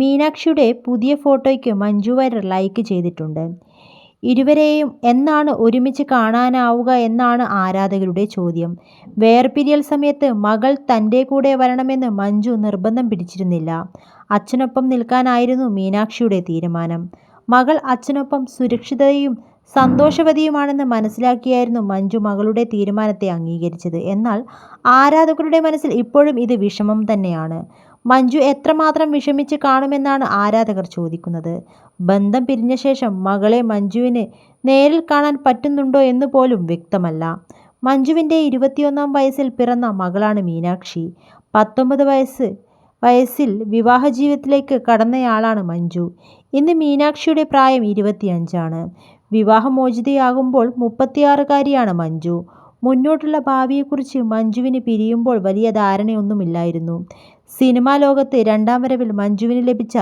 മീനാക്ഷിയുടെ പുതിയ ഫോട്ടോയ്ക്ക് മഞ്ജു വാര്യർ ലൈക്ക് ചെയ്തിട്ടുണ്ട്. ഇരുവരെയും എന്നാണ് ഒരുമിച്ച് കാണാനാവുക എന്നാണ് ആരാധകരുടെ ചോദ്യം. വേർപിരിയൽ സമയത്ത് മകൾ തന്റെ കൂടെ വരണമെന്ന് മഞ്ജു നിർബന്ധം പിടിച്ചിരുന്നില്ല. അച്ഛനൊപ്പം നിൽക്കാനായിരുന്നു മീനാക്ഷിയുടെ തീരുമാനം. മകൾ അച്ഛനൊപ്പം സുരക്ഷിതയും സന്തോഷവതിയുമാണെന്ന് മനസ്സിലാക്കിയായിരുന്നു മഞ്ജു മകളുടെ തീരുമാനത്തെ അംഗീകരിച്ചത്. എന്നാൽ ആരാധകരുടെ മനസ്സിൽ ഇപ്പോഴും ഇത് വിഷമം തന്നെയാണ്. മഞ്ജു എത്രമാത്രം വിഷമിച്ച് കാണുമെന്നാണ് ആരാധകർ ചോദിക്കുന്നത്. ബന്ധം പിരിഞ്ഞ ശേഷം മകളെ മഞ്ജുവിന് നേരിൽ കാണാൻ പറ്റുന്നുണ്ടോ എന്ന് പോലും വ്യക്തമല്ല. മഞ്ജുവിന്റെ ഇരുപത്തിയൊന്നാം വയസ്സിൽ പിറന്ന മകളാണ് മീനാക്ഷി. പത്തൊമ്പത് വയസ്സ് വയസ്സിൽ വിവാഹ ജീവിതത്തിലേക്ക് കടന്നയാളാണ് മഞ്ജു. ഇന്ന് മീനാക്ഷിയുടെ പ്രായം ഇരുപത്തിയഞ്ചാണ്. വിവാഹമോചിതയാകുമ്പോൾ മുപ്പത്തിയാറുകാരിയാണ് മഞ്ജു. മുന്നോട്ടുള്ള ഭാവിയെക്കുറിച്ച് മഞ്ജുവിന് പിരിയുമ്പോൾ വലിയ ധാരണയൊന്നുമില്ലായിരുന്നു. സിനിമാ ലോകത്ത് രണ്ടാം വരവിൽ മഞ്ജുവിന് ലഭിച്ച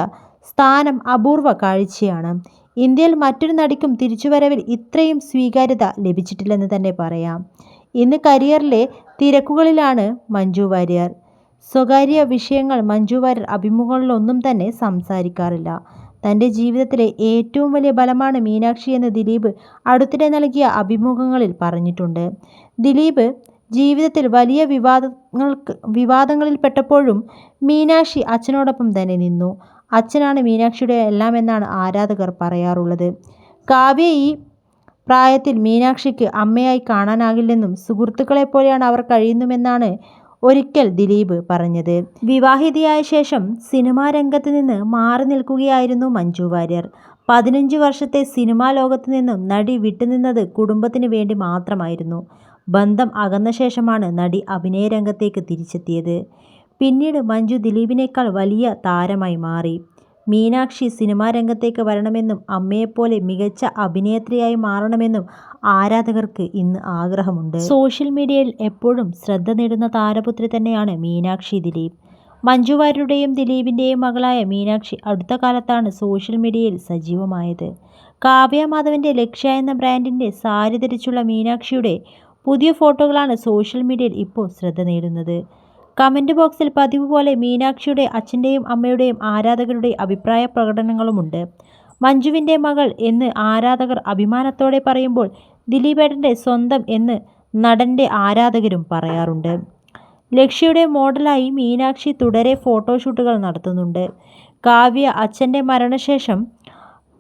സ്ഥാനം അപൂർവ കാഴ്ചയാണ്. ഇന്ത്യയിൽ മറ്റൊരു നടിക്കും തിരിച്ചുവരവിൽ ഇത്രയും സ്വീകാര്യത ലഭിച്ചിട്ടില്ലെന്ന് തന്നെ പറയാം. ഇന്ന് കരിയറിലെ തിരക്കുകളിലാണ് മഞ്ജു വാര്യർ. സ്വകാര്യ വിഷയങ്ങൾ മഞ്ജു വാര്യർ അഭിമുഖങ്ങളിലൊന്നും തന്നെ സംസാരിക്കാറില്ല. തന്റെ ജീവിതത്തിലെ ഏറ്റവും വലിയ ബലമാണ് മീനാക്ഷി എന്ന് ദിലീപ് അടുത്തിടെ നൽകിയ അഭിമുഖങ്ങളിൽ പറഞ്ഞിട്ടുണ്ട്. ദിലീപ് ജീവിതത്തിൽ വലിയ വിവാദങ്ങൾക്ക് പെട്ടപ്പോഴും മീനാക്ഷി അച്ഛനോടൊപ്പം തന്നെ നിന്നു. അച്ഛനാണ് മീനാക്ഷിയുടെ എല്ലാം എന്നാണ് ആരാധകർ പറയാറുള്ളത്. കാവ്യ ഈ പ്രായത്തിൽ മീനാക്ഷിക്ക് അമ്മയായി കാണാനാകില്ലെന്നും സുഹൃത്തുക്കളെ പോലെയാണ് അവർ കഴിയുന്നുമെന്നാണ് ഒരിക്കൽ ദിലീപ് പറഞ്ഞത്. വിവാഹിതയായ ശേഷം സിനിമാ രംഗത്ത് നിന്ന് മാറി നിൽക്കുകയായിരുന്നു മഞ്ജു വാര്യർ. പതിനഞ്ച് വർഷത്തെ സിനിമാ ലോകത്ത് നിന്നും നടി വിട്ടുനിന്നത് കുടുംബത്തിന് വേണ്ടി മാത്രമായിരുന്നു. ബന്ധം അകന്ന ശേഷമാണ് നടി അഭിനയ രംഗത്തേക്ക് തിരിച്ചെത്തിയത്. പിന്നീട് മഞ്ജു ദിലീപിനേക്കാൾ വലിയ താരമായി മാറി. മീനാക്ഷി സിനിമാ രംഗത്തേക്ക് വരണമെന്നും അമ്മയെപ്പോലെ മികച്ച അഭിനേത്രിയായി മാറണമെന്നും ആരാധകർക്ക് ഇന്ന് ആഗ്രഹമുണ്ട്. സോഷ്യൽ മീഡിയയിൽ എപ്പോഴും ശ്രദ്ധ നേടുന്ന താരപുത്രി തന്നെയാണ് മീനാക്ഷി ദിലീപ്. മഞ്ജു വാര്യരുടെയും ദിലീപിന്റെയും മകളായ മീനാക്ഷി അടുത്ത കാലത്താണ് സോഷ്യൽ മീഡിയയിൽ സജീവമായത്. കാവ്യ മാധവന്റെ ലക്ഷ്യ എന്ന ബ്രാൻഡിന്റെ സാരി ധരിച്ചുള്ള മീനാക്ഷിയുടെ പുതിയ ഫോട്ടോകളാണ് സോഷ്യൽ മീഡിയയിൽ ഇപ്പോൾ ശ്രദ്ധ നേടുന്നത്. കമന്റ് ബോക്സിൽ പതിവ് പോലെ മീനാക്ഷിയുടെ അച്ഛന്റെയും അമ്മയുടെയും ആരാധകരുടെ അഭിപ്രായ പ്രകടനങ്ങളുമുണ്ട്. മഞ്ജുവിന്റെ മകൾ എന്ന് ആരാധകർ അഭിമാനത്തോടെ പറയുമ്പോൾ ദിലീപേട്ടന്റെ സ്വന്തം എന്ന് നടന്റെ ആരാധകരും പറയാറുണ്ട്. ലക്ഷ്യയുടെ മോഡലായി മീനാക്ഷി തുടരെ ഫോട്ടോഷൂട്ടുകൾ നടത്തുന്നുണ്ട്. കാവ്യ അച്ഛന്റെ മരണശേഷം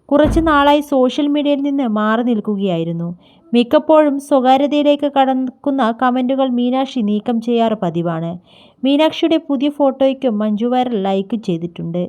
കുറച്ച് നാളായി സോഷ്യൽ മീഡിയയിൽ നിന്ന് മാറി നിൽക്കുകയായിരുന്നു. മിക്കപ്പോഴും സ്വകാര്യതയിലേക്ക് കടക്കുന്ന കമന്റുകൾ മീനാക്ഷി നീക്കം ചെയ്യാറ് പതിവാണ്. മീനാക്ഷിയുടെ പുതിയ ഫോട്ടോയ്ക്കും മഞ്ജു വാര്യർ ലൈക്ക് ചെയ്തിട്ടുണ്ട്.